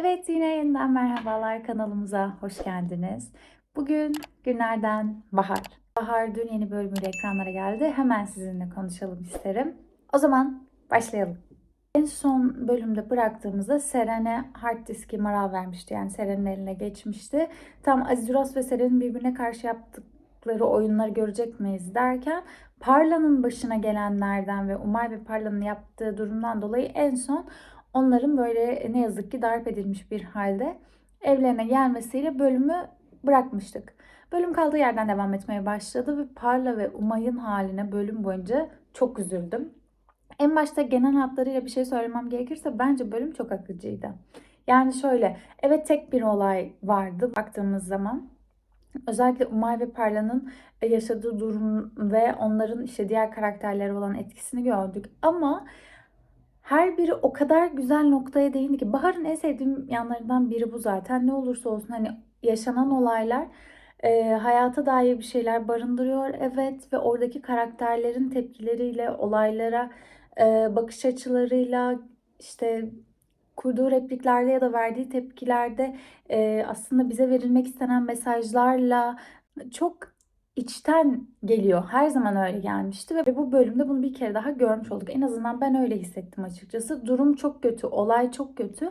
Evet yine yeniden merhabalar kanalımıza hoş geldiniz. Bugün günlerden bahar. Bahar dün yeni bölümüyle ekranlara geldi. Hemen sizinle konuşalım isterim. O zaman başlayalım. En son bölümde bıraktığımızda Seren'e hard diski maral vermişti. Yani Seren'in eline geçmişti. Tam Aziz Uras ve Seren'in birbirine karşı yaptıkları oyunları görecek miyiz derken Parla'nın başına gelenlerden ve Umay ve Parla'nın yaptığı durumdan dolayı en son onların böyle ne yazık ki darp edilmiş bir halde evlerine gelmesiyle bölümü bırakmıştık. Bölüm kaldığı yerden devam etmeye başladı ve Parla ve Umay'ın haline bölüm boyunca çok üzüldüm. En başta genel hatlarıyla bir şey söylemem gerekirse bence bölüm çok akıcıydı. Yani şöyle, evet tek bir olay vardı baktığımız zaman. Özellikle Umay ve Parla'nın yaşadığı durum ve onların işte diğer karakterlere olan etkisini gördük. Ama her biri o kadar güzel noktaya değindi ki Bahar'ın en sevdiğim yanlarından biri bu zaten. Ne olursa olsun hani yaşanan olaylar e, hayata dair bir şeyler barındırıyor evet ve oradaki karakterlerin tepkileriyle olaylara e, bakış açılarıyla işte kurduğu repliklerde ya da verdiği tepkilerde e, aslında bize verilmek istenen mesajlarla çok içten geliyor. Her zaman öyle gelmişti ve bu bölümde bunu bir kere daha görmüş olduk. En azından ben öyle hissettim açıkçası. Durum çok kötü, olay çok kötü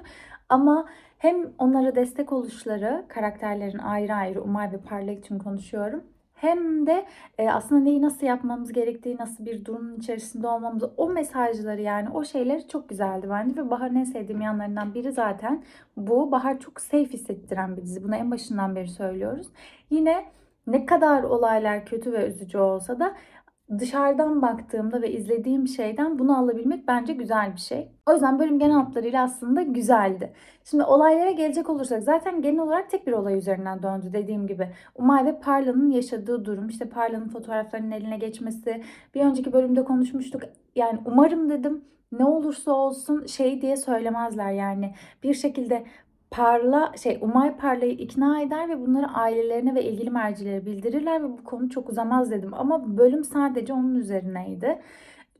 ama hem onlara destek oluşları, karakterlerin ayrı ayrı Umay ve Parla için konuşuyorum. Hem de e, aslında neyi nasıl yapmamız gerektiği, nasıl bir durumun içerisinde olmamız, o mesajları yani o şeyleri çok güzeldi bence. Ve Bahar'ın en sevdiğim yanlarından biri zaten bu. Bahar çok safe hissettiren bir dizi. Bunu en başından beri söylüyoruz. Yine ne kadar olaylar kötü ve üzücü olsa da dışarıdan baktığımda ve izlediğim şeyden bunu alabilmek bence güzel bir şey. O yüzden bölüm genel hatlarıyla aslında güzeldi. Şimdi olaylara gelecek olursak zaten genel olarak tek bir olay üzerinden döndü dediğim gibi. Umay ve Parla'nın yaşadığı durum, işte Parla'nın fotoğraflarının eline geçmesi. Bir önceki bölümde konuşmuştuk. Yani umarım dedim ne olursa olsun şey diye söylemezler yani. Bir şekilde Parla şey Umay Parla'yı ikna eder ve bunları ailelerine ve ilgili mercilere bildirirler ve bu konu çok uzamaz dedim. Ama bölüm sadece onun üzerineydi.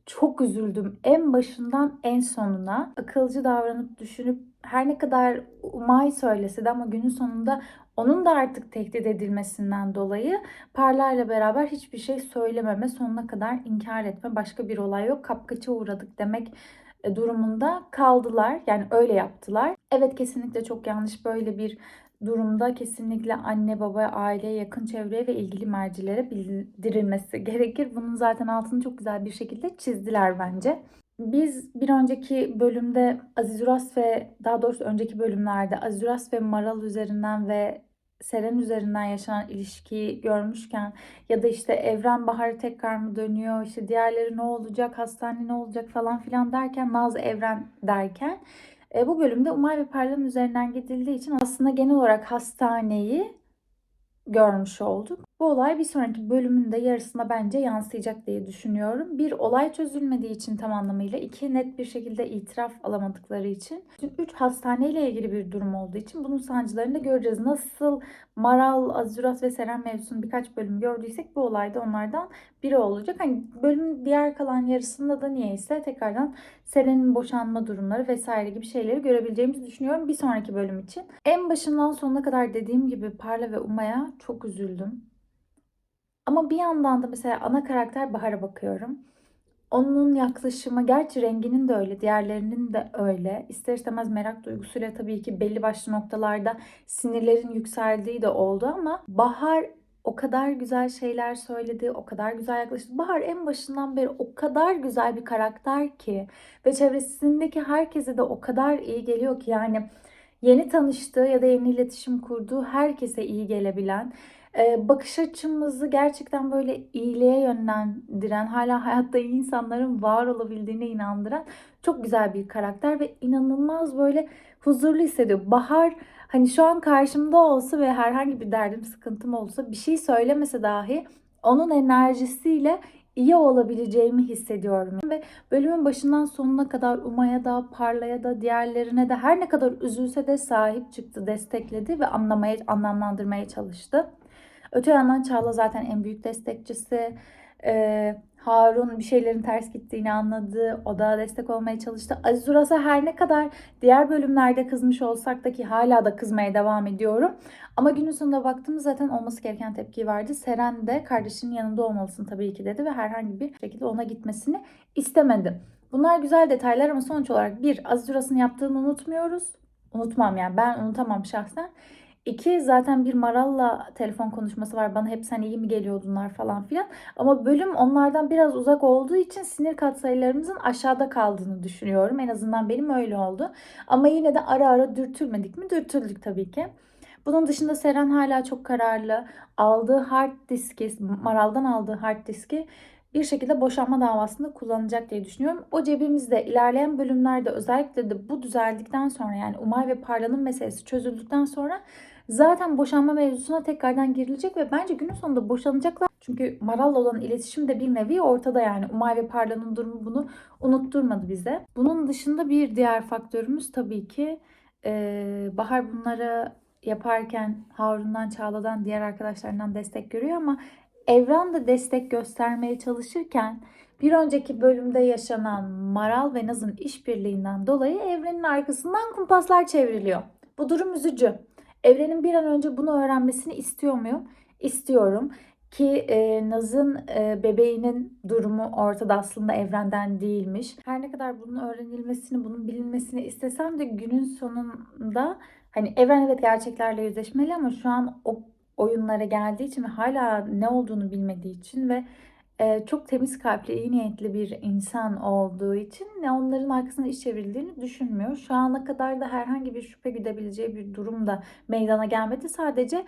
Çok üzüldüm. En başından en sonuna akılcı davranıp düşünüp her ne kadar Umay söylese de ama günün sonunda onun da artık tehdit edilmesinden dolayı Parlar'la beraber hiçbir şey söylememe, sonuna kadar inkar etme, başka bir olay yok, kapkaça uğradık demek e, durumunda kaldılar. Yani öyle yaptılar. Evet kesinlikle çok yanlış böyle bir durumda kesinlikle anne baba aile yakın çevreye ve ilgili mercilere bildirilmesi gerekir. Bunun zaten altını çok güzel bir şekilde çizdiler bence. Biz bir önceki bölümde Aziz Uras ve daha doğrusu önceki bölümlerde Aziz Uras ve Maral üzerinden ve Seren üzerinden yaşanan ilişkiyi görmüşken ya da işte Evren Bahar'ı tekrar mı dönüyor işte diğerleri ne olacak hastane ne olacak falan filan derken Naz Evren derken e, bu bölümde Umay ve Parla'nın üzerinden gidildiği için aslında genel olarak hastaneyi görmüş olduk. Bu olay bir sonraki bölümün de yarısına bence yansıyacak diye düşünüyorum. Bir olay çözülmediği için tam anlamıyla, iki net bir şekilde itiraf alamadıkları için, üç hastaneyle ilgili bir durum olduğu için bunun sancılarını da göreceğiz. Nasıl Maral, Azurat ve Seren mevzusunu birkaç bölüm gördüysek bu olayda onlardan biri olacak. Hani bölümün diğer kalan yarısında da niyeyse tekrardan Seren'in boşanma durumları vesaire gibi şeyleri görebileceğimizi düşünüyorum bir sonraki bölüm için. En başından sonuna kadar dediğim gibi Parla ve Uma'ya çok üzüldüm. Ama bir yandan da mesela ana karakter Bahar'a bakıyorum. Onun yaklaşımı, gerçi renginin de öyle, diğerlerinin de öyle. İster istemez merak duygusuyla tabii ki belli başlı noktalarda sinirlerin yükseldiği de oldu ama Bahar o kadar güzel şeyler söyledi, o kadar güzel yaklaştı. Bahar en başından beri o kadar güzel bir karakter ki ve çevresindeki herkese de o kadar iyi geliyor ki yani yeni tanıştığı ya da yeni iletişim kurduğu herkese iyi gelebilen bakış açımızı gerçekten böyle iyiliğe yönlendiren, hala hayatta iyi insanların var olabildiğine inandıran çok güzel bir karakter ve inanılmaz böyle huzurlu hissediyor. Bahar hani şu an karşımda olsa ve herhangi bir derdim, sıkıntım olsa bir şey söylemese dahi onun enerjisiyle iyi olabileceğimi hissediyorum. Ve bölümün başından sonuna kadar Uma'ya da, Parla'ya da, diğerlerine de her ne kadar üzülse de sahip çıktı, destekledi ve anlamaya, anlamlandırmaya çalıştı. Öte yandan Çağla zaten en büyük destekçisi. Ee, Harun bir şeylerin ters gittiğini anladı. O da destek olmaya çalıştı. Aziz Uras'a her ne kadar diğer bölümlerde kızmış olsak da ki hala da kızmaya devam ediyorum. Ama günün sonunda baktığımız zaten olması gereken tepkiyi verdi. Seren de kardeşinin yanında olmalısın tabii ki dedi ve herhangi bir şekilde ona gitmesini istemedi. Bunlar güzel detaylar ama sonuç olarak bir Aziz Uras'ın yaptığını unutmuyoruz. Unutmam yani ben unutamam şahsen. İki zaten bir Maral'la telefon konuşması var. Bana hep sen iyi mi geliyordunlar falan filan. Ama bölüm onlardan biraz uzak olduğu için sinir katsayılarımızın aşağıda kaldığını düşünüyorum. En azından benim öyle oldu. Ama yine de ara ara dürtülmedik mi? Dürtüldük tabii ki. Bunun dışında Seren hala çok kararlı. Aldığı hard diski, Maral'dan aldığı hard diski bir şekilde boşanma davasında kullanacak diye düşünüyorum. O cebimizde ilerleyen bölümlerde özellikle de bu düzeldikten sonra yani Umay ve Parla'nın meselesi çözüldükten sonra zaten boşanma mevzusuna tekrardan girilecek ve bence günün sonunda boşanacaklar. Çünkü Maral'la olan iletişim de bir nevi ortada yani. Umay ve Parla'nın durumu bunu unutturmadı bize. Bunun dışında bir diğer faktörümüz tabii ki ee, Bahar bunları yaparken Harun'dan, Çağla'dan, diğer arkadaşlarından destek görüyor ama Evren de destek göstermeye çalışırken bir önceki bölümde yaşanan Maral ve Naz'ın işbirliğinden dolayı Evren'in arkasından kumpaslar çevriliyor. Bu durum üzücü. Evren'in bir an önce bunu öğrenmesini istiyor muyum? İstiyorum. Ki e, Naz'ın e, bebeğinin durumu ortada aslında evrenden değilmiş. Her ne kadar bunun öğrenilmesini, bunun bilinmesini istesem de günün sonunda hani evren evet gerçeklerle yüzleşmeli ama şu an o oyunlara geldiği için ve hala ne olduğunu bilmediği için ve çok temiz kalpli, iyi niyetli bir insan olduğu için onların arkasına iş çevrildiğini düşünmüyor. Şu ana kadar da herhangi bir şüphe güdebileceği bir durum da meydana gelmedi. Sadece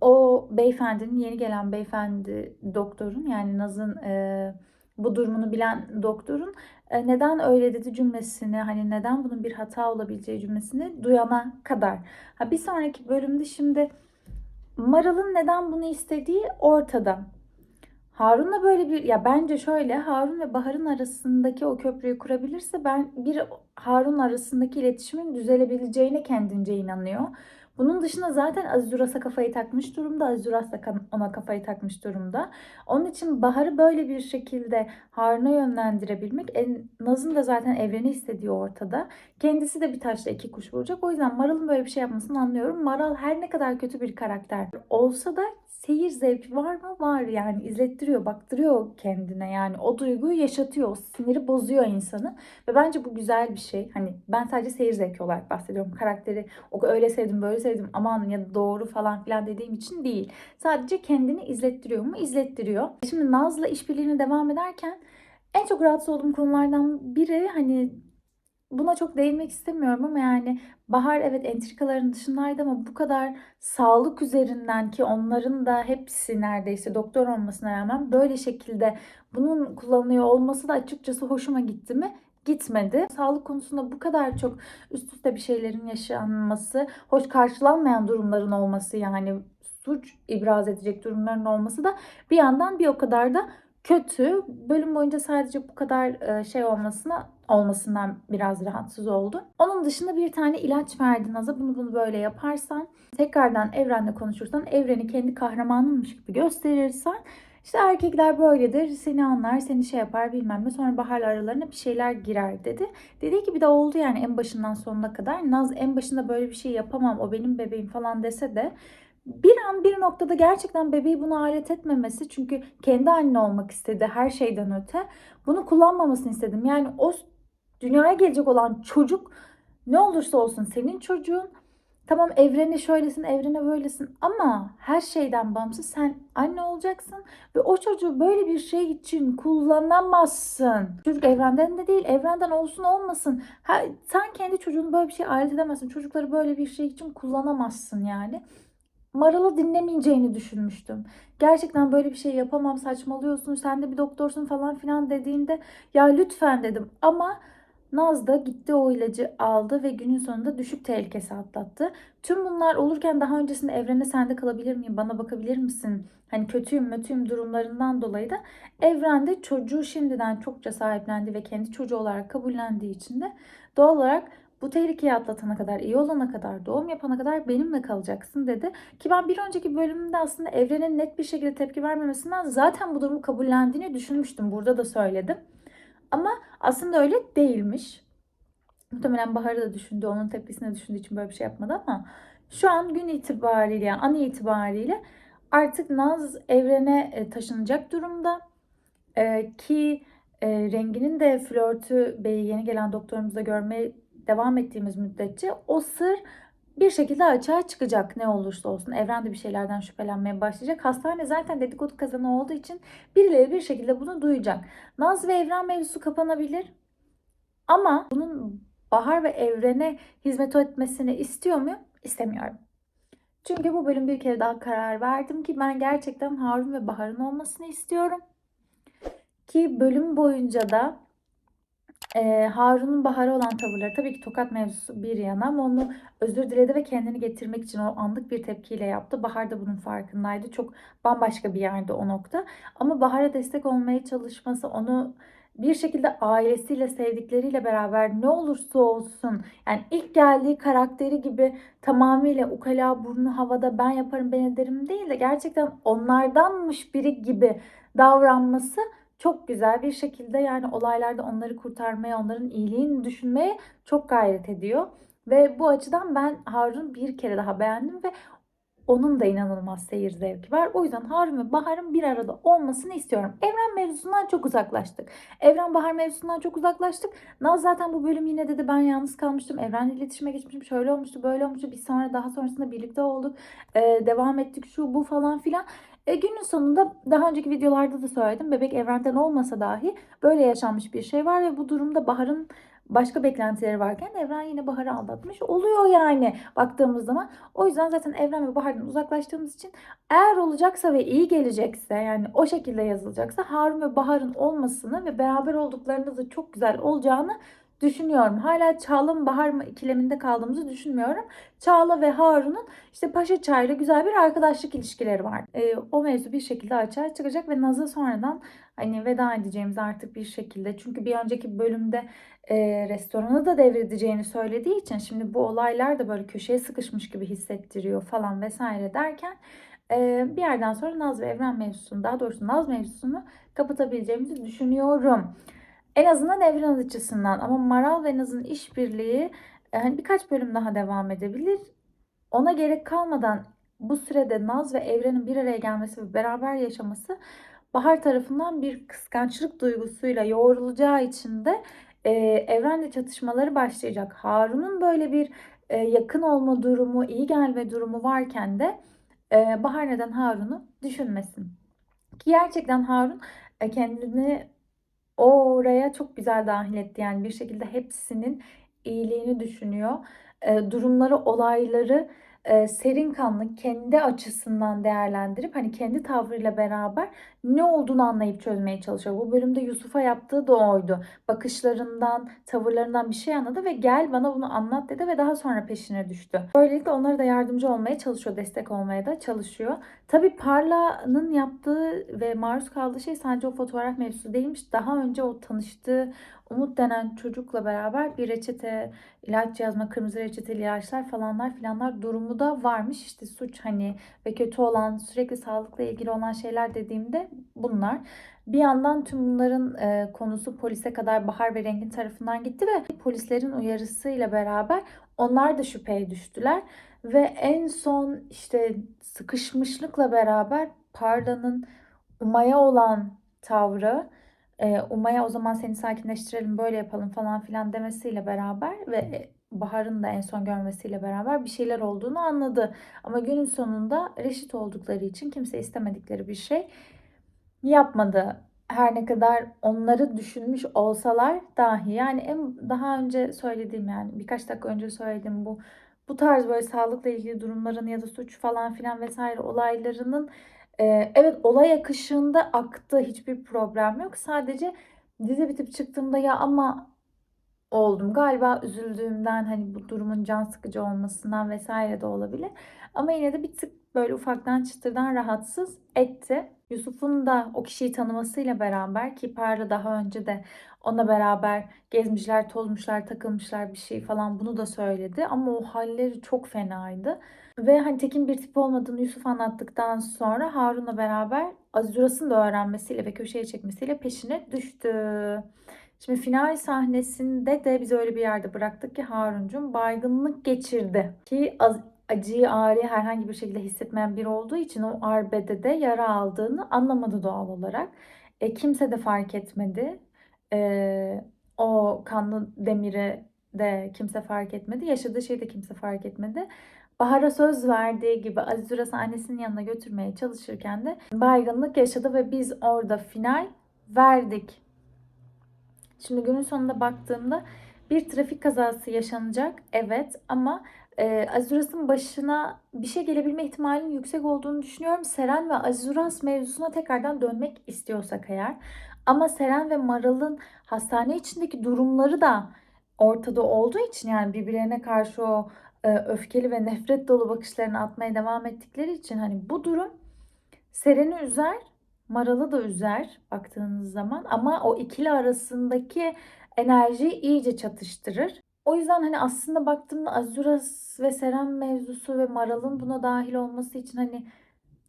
o beyefendinin, yeni gelen beyefendi doktorun yani Naz'ın e, bu durumunu bilen doktorun e, neden öyle dedi cümlesini hani neden bunun bir hata olabileceği cümlesini duyana kadar. Ha bir sonraki bölümde şimdi Maral'ın neden bunu istediği ortada. Harun'la böyle bir ya bence şöyle Harun ve Bahar'ın arasındaki o köprüyü kurabilirse ben bir Harun arasındaki iletişimin düzelebileceğine kendince inanıyor. Bunun dışında zaten Aziz Uras'a kafayı takmış durumda. Aziz da ona kafayı takmış durumda. Onun için Bahar'ı böyle bir şekilde Harun'a yönlendirebilmek en Naz'ın da zaten evreni istediği ortada. Kendisi de bir taşla iki kuş vuracak. O yüzden Maral'ın böyle bir şey yapmasını anlıyorum. Maral her ne kadar kötü bir karakter olsa da seyir zevki var mı? Var yani izlettiriyor, baktırıyor kendine yani o duyguyu yaşatıyor, o siniri bozuyor insanı ve bence bu güzel bir şey. Hani ben sadece seyir zevki olarak bahsediyorum. Karakteri o öyle sevdim, böyle sevdim, aman ya doğru falan filan dediğim için değil. Sadece kendini izlettiriyor mu? İzlettiriyor. Şimdi Naz'la işbirliğine devam ederken en çok rahatsız olduğum konulardan biri hani buna çok değinmek istemiyorum ama yani Bahar evet entrikaların dışındaydı ama bu kadar sağlık üzerinden ki onların da hepsi neredeyse doktor olmasına rağmen böyle şekilde bunun kullanılıyor olması da açıkçası hoşuma gitti mi? Gitmedi. Sağlık konusunda bu kadar çok üst üste bir şeylerin yaşanması, hoş karşılanmayan durumların olması yani suç ibraz edecek durumların olması da bir yandan bir o kadar da kötü. Bölüm boyunca sadece bu kadar şey olmasına olmasından biraz rahatsız oldu. Onun dışında bir tane ilaç verdi Naz'a. Bunu bunu böyle yaparsan, tekrardan evrenle konuşursan, evreni kendi kahramanınmış gibi gösterirsen işte erkekler böyledir. Seni anlar, seni şey yapar bilmem ne. Sonra Bahar aralarına bir şeyler girer dedi. Dediği gibi de oldu yani en başından sonuna kadar. Naz en başında böyle bir şey yapamam, o benim bebeğim falan dese de bir an bir noktada gerçekten bebeği buna alet etmemesi çünkü kendi anne olmak istedi her şeyden öte. Bunu kullanmamasını istedim. Yani o dünyaya gelecek olan çocuk ne olursa olsun senin çocuğun. Tamam evrene şöylesin, evrene böylesin ama her şeyden bağımsız sen anne olacaksın ve o çocuğu böyle bir şey için kullanamazsın. Çocuk evrenden de değil, evrenden olsun olmasın. Ha, sen kendi çocuğunu böyle bir şey alet edemezsin. Çocukları böyle bir şey için kullanamazsın yani. Maral'ı dinlemeyeceğini düşünmüştüm. Gerçekten böyle bir şey yapamam saçmalıyorsun sen de bir doktorsun falan filan dediğinde ya lütfen dedim ama Naz da gitti o ilacı aldı ve günün sonunda düşük tehlikesi atlattı. Tüm bunlar olurken daha öncesinde evrene sende kalabilir miyim? Bana bakabilir misin? Hani kötüyüm mötüyüm durumlarından dolayı da evrende çocuğu şimdiden çokça sahiplendi ve kendi çocuğu olarak kabullendiği için de doğal olarak bu tehlikeyi atlatana kadar, iyi olana kadar, doğum yapana kadar benimle kalacaksın dedi. Ki ben bir önceki bölümde aslında evrenin net bir şekilde tepki vermemesinden zaten bu durumu kabullendiğini düşünmüştüm. Burada da söyledim. Ama aslında öyle değilmiş. Muhtemelen Bahar'ı da düşündü, onun tepkisini düşündüğü için böyle bir şey yapmadı ama şu an gün itibariyle, yani an itibariyle artık Naz evrene e, taşınacak durumda. Ee, ki e, renginin de flörtü yeni gelen doktorumuzda görmeye devam ettiğimiz müddetçe o sır bir şekilde açığa çıkacak ne olursa olsun. Evren de bir şeylerden şüphelenmeye başlayacak. Hastane zaten dedikodu kazanı olduğu için birileri bir şekilde bunu duyacak. Naz ve Evren mevzusu kapanabilir. Ama bunun Bahar ve Evren'e hizmet etmesini istiyor muyum? İstemiyorum. Çünkü bu bölüm bir kere daha karar verdim ki ben gerçekten Harun ve Bahar'ın olmasını istiyorum. Ki bölüm boyunca da e, Harun'un Bahar'a olan tavırları tabii ki tokat mevzusu bir yana ama onu özür diledi ve kendini getirmek için o anlık bir tepkiyle yaptı. Bahar da bunun farkındaydı. Çok bambaşka bir yerde o nokta. Ama Bahar'a destek olmaya çalışması, onu bir şekilde ailesiyle, sevdikleriyle beraber ne olursa olsun yani ilk geldiği karakteri gibi tamamıyla ukala burnu havada ben yaparım ben ederim değil de gerçekten onlardanmış biri gibi davranması çok güzel bir şekilde yani olaylarda onları kurtarmaya, onların iyiliğini düşünmeye çok gayret ediyor. Ve bu açıdan ben Harun bir kere daha beğendim ve onun da inanılmaz seyir zevki var. O yüzden Harun ve Bahar'ın bir arada olmasını istiyorum. Evren mevzusundan çok uzaklaştık. Evren Bahar mevzusundan çok uzaklaştık. Naz zaten bu bölüm yine dedi ben yalnız kalmıştım. Evrenle iletişime geçmişim. Şöyle olmuştu böyle olmuştu. Biz sonra daha sonrasında birlikte olduk. Ee, devam ettik şu bu falan filan. E, günün sonunda daha önceki videolarda da söyledim. Bebek evrenden olmasa dahi böyle yaşanmış bir şey var ve bu durumda Bahar'ın başka beklentileri varken Evren yine Bahar'ı aldatmış oluyor yani baktığımız zaman. O yüzden zaten Evren ve Bahar'dan uzaklaştığımız için eğer olacaksa ve iyi gelecekse yani o şekilde yazılacaksa Harun ve Bahar'ın olmasını ve beraber olduklarında da çok güzel olacağını düşünüyorum. Hala Çağla mı Bahar mı ikileminde kaldığımızı düşünmüyorum. Çağla ve Harun'un işte Paşa Çay'la güzel bir arkadaşlık ilişkileri var. E, o mevzu bir şekilde açığa çıkacak ve Naz'a sonradan hani veda edeceğimiz artık bir şekilde. Çünkü bir önceki bölümde e, restoranı da devredeceğini söylediği için şimdi bu olaylar da böyle köşeye sıkışmış gibi hissettiriyor falan vesaire derken e, bir yerden sonra Naz ve Evren mevzusunu daha doğrusu Naz mevzusunu kapatabileceğimizi düşünüyorum. En azından Evren açısından ama Maral ve Naz'ın işbirliği hani birkaç bölüm daha devam edebilir. Ona gerek kalmadan bu sürede Naz ve Evren'in bir araya gelmesi ve beraber yaşaması Bahar tarafından bir kıskançlık duygusuyla yoğrulacağı için de e, evrenle çatışmaları başlayacak. Harun'un böyle bir e, yakın olma durumu, iyi gelme durumu varken de e, Bahar neden Harun'u düşünmesin. Ki gerçekten Harun e, kendini oraya çok güzel dahil etti. Yani bir şekilde hepsinin iyiliğini düşünüyor. E, durumları, olayları e, serin kanlı kendi açısından değerlendirip hani kendi tavrıyla beraber ne olduğunu anlayıp çözmeye çalışıyor. Bu bölümde Yusuf'a yaptığı da oydu. Bakışlarından, tavırlarından bir şey anladı ve gel bana bunu anlat dedi ve daha sonra peşine düştü. Böylelikle onlara da yardımcı olmaya çalışıyor, destek olmaya da çalışıyor. Tabii Parla'nın yaptığı ve maruz kaldığı şey sadece o fotoğraf mevzusu değilmiş. Daha önce o tanıştığı Umut denen çocukla beraber bir reçete, ilaç yazma, kırmızı reçeteli ilaçlar falanlar filanlar durumu da varmış. İşte suç hani ve kötü olan, sürekli sağlıkla ilgili olan şeyler dediğimde bunlar. Bir yandan tüm bunların e, konusu polise kadar Bahar ve Rengin tarafından gitti ve polislerin uyarısıyla beraber onlar da şüpheye düştüler. Ve en son işte sıkışmışlıkla beraber Parla'nın Umay'a olan tavrı e, Uma'ya o zaman seni sakinleştirelim böyle yapalım falan filan demesiyle beraber ve Bahar'ın da en son görmesiyle beraber bir şeyler olduğunu anladı. Ama günün sonunda reşit oldukları için kimse istemedikleri bir şey yapmadı. Her ne kadar onları düşünmüş olsalar dahi yani en daha önce söylediğim yani birkaç dakika önce söylediğim bu bu tarz böyle sağlıkla ilgili durumların ya da suç falan filan vesaire olaylarının ee, evet olay akışında aktı hiçbir problem yok. Sadece dizi bitip çıktığımda ya ama oldum. Galiba üzüldüğümden hani bu durumun can sıkıcı olmasından vesaire de olabilir. Ama yine de bir tık böyle ufaktan çıtırdan rahatsız etti. Yusuf'un da o kişiyi tanımasıyla beraber ki Parla daha önce de Onunla beraber gezmişler, tozmuşlar, takılmışlar bir şey falan bunu da söyledi. Ama o halleri çok fenaydı. Ve hani Tekin bir tip olmadığını Yusuf anlattıktan sonra Harun'la beraber Azuras'ın da öğrenmesiyle ve köşeye çekmesiyle peşine düştü. Şimdi final sahnesinde de biz öyle bir yerde bıraktık ki Harun'cum baygınlık geçirdi. Ki az, acıyı, ağrıyı herhangi bir şekilde hissetmeyen biri olduğu için o arbedede yara aldığını anlamadı doğal olarak. E, kimse de fark etmedi. E, o kanlı demiri de kimse fark etmedi. Yaşadığı şeyi de kimse fark etmedi. Bahar'a söz verdiği gibi Aziz annesinin yanına götürmeye çalışırken de baygınlık yaşadı ve biz orada final verdik. Şimdi günün sonunda baktığımda bir trafik kazası yaşanacak. Evet ama e, Azuras'ın başına bir şey gelebilme ihtimalinin yüksek olduğunu düşünüyorum. Seren ve Azuras mevzusuna tekrardan dönmek istiyorsak eğer. Ama Seren ve Maral'ın hastane içindeki durumları da ortada olduğu için yani birbirlerine karşı o e, öfkeli ve nefret dolu bakışlarını atmaya devam ettikleri için hani bu durum Seren'i üzer, Maral'ı da üzer baktığınız zaman ama o ikili arasındaki enerjiyi iyice çatıştırır. O yüzden hani aslında baktığımda Azuras ve Seren mevzusu ve Maral'ın buna dahil olması için hani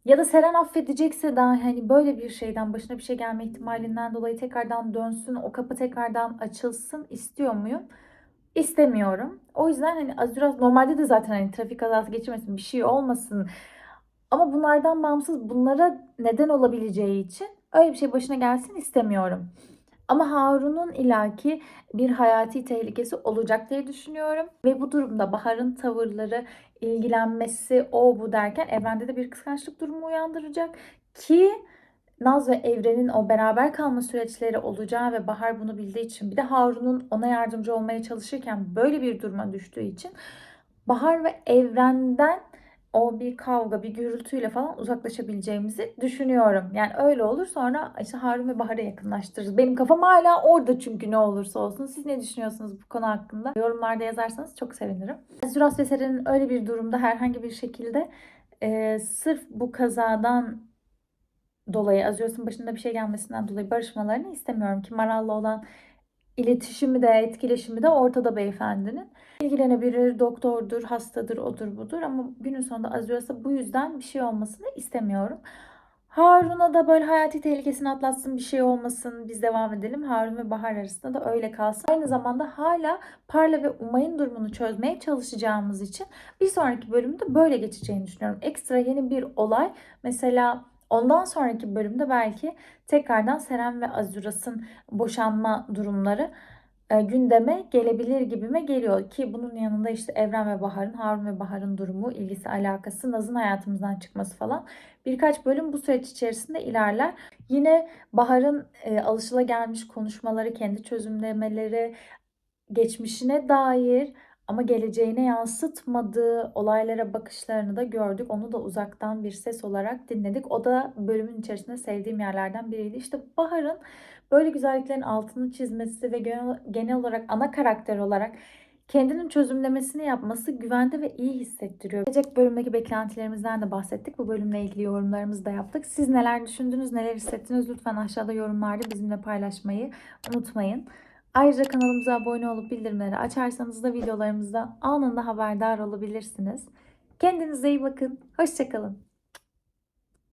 ya da Seren affedecekse dahi hani böyle bir şeyden başına bir şey gelme ihtimalinden dolayı tekrardan dönsün, o kapı tekrardan açılsın istiyor muyum? İstemiyorum. O yüzden hani Azuras normalde de zaten hani trafik kazası geçirmesin, bir şey olmasın. Ama bunlardan bağımsız bunlara neden olabileceği için öyle bir şey başına gelsin istemiyorum. Ama Harun'un ilaki bir hayati tehlikesi olacak diye düşünüyorum. Ve bu durumda Bahar'ın tavırları, ilgilenmesi, o bu derken evrende de bir kıskançlık durumu uyandıracak. Ki Naz ve Evren'in o beraber kalma süreçleri olacağı ve Bahar bunu bildiği için bir de Harun'un ona yardımcı olmaya çalışırken böyle bir duruma düştüğü için Bahar ve Evren'den o bir kavga, bir gürültüyle falan uzaklaşabileceğimizi düşünüyorum. Yani öyle olur sonra işte Harun ve Bahar'a yakınlaştırırız. Benim kafam hala orada çünkü ne olursa olsun. Siz ne düşünüyorsunuz bu konu hakkında? Yorumlarda yazarsanız çok sevinirim. Zuras ve Seren'in öyle bir durumda herhangi bir şekilde e, sırf bu kazadan dolayı Azuras'ın başında bir şey gelmesinden dolayı barışmalarını istemiyorum ki Maral'la olan iletişimi de etkileşimi de ortada beyefendinin. İlgilenebilir, doktordur, hastadır, odur budur ama günün sonunda Azuras'a bu yüzden bir şey olmasını istemiyorum. Harun'a da böyle hayati tehlikesini atlatsın bir şey olmasın biz devam edelim. Harun ve Bahar arasında da öyle kalsın. Aynı zamanda hala Parla ve Umay'ın durumunu çözmeye çalışacağımız için bir sonraki bölümde böyle geçeceğini düşünüyorum. Ekstra yeni bir olay mesela Ondan sonraki bölümde belki tekrardan Seren ve Azuras'ın boşanma durumları e, gündeme gelebilir gibime geliyor ki bunun yanında işte Evren ve Bahar'ın, Harun ve Bahar'ın durumu, ilgisi, alakası, Naz'ın hayatımızdan çıkması falan birkaç bölüm bu süreç içerisinde ilerler. Yine Bahar'ın e, alışılagelmiş konuşmaları, kendi çözümlemeleri, geçmişine dair ama geleceğine yansıtmadığı olaylara bakışlarını da gördük. Onu da uzaktan bir ses olarak dinledik. O da bölümün içerisinde sevdiğim yerlerden biriydi. İşte Bahar'ın böyle güzelliklerin altını çizmesi ve genel olarak ana karakter olarak kendinin çözümlemesini yapması güvende ve iyi hissettiriyor. Gelecek bölümdeki beklentilerimizden de bahsettik. Bu bölümle ilgili yorumlarımızı da yaptık. Siz neler düşündünüz, neler hissettiniz lütfen aşağıda yorumlarda bizimle paylaşmayı unutmayın. Ayrıca kanalımıza abone olup bildirimleri açarsanız da videolarımızda anında haberdar olabilirsiniz. Kendinize iyi bakın. Hoşçakalın.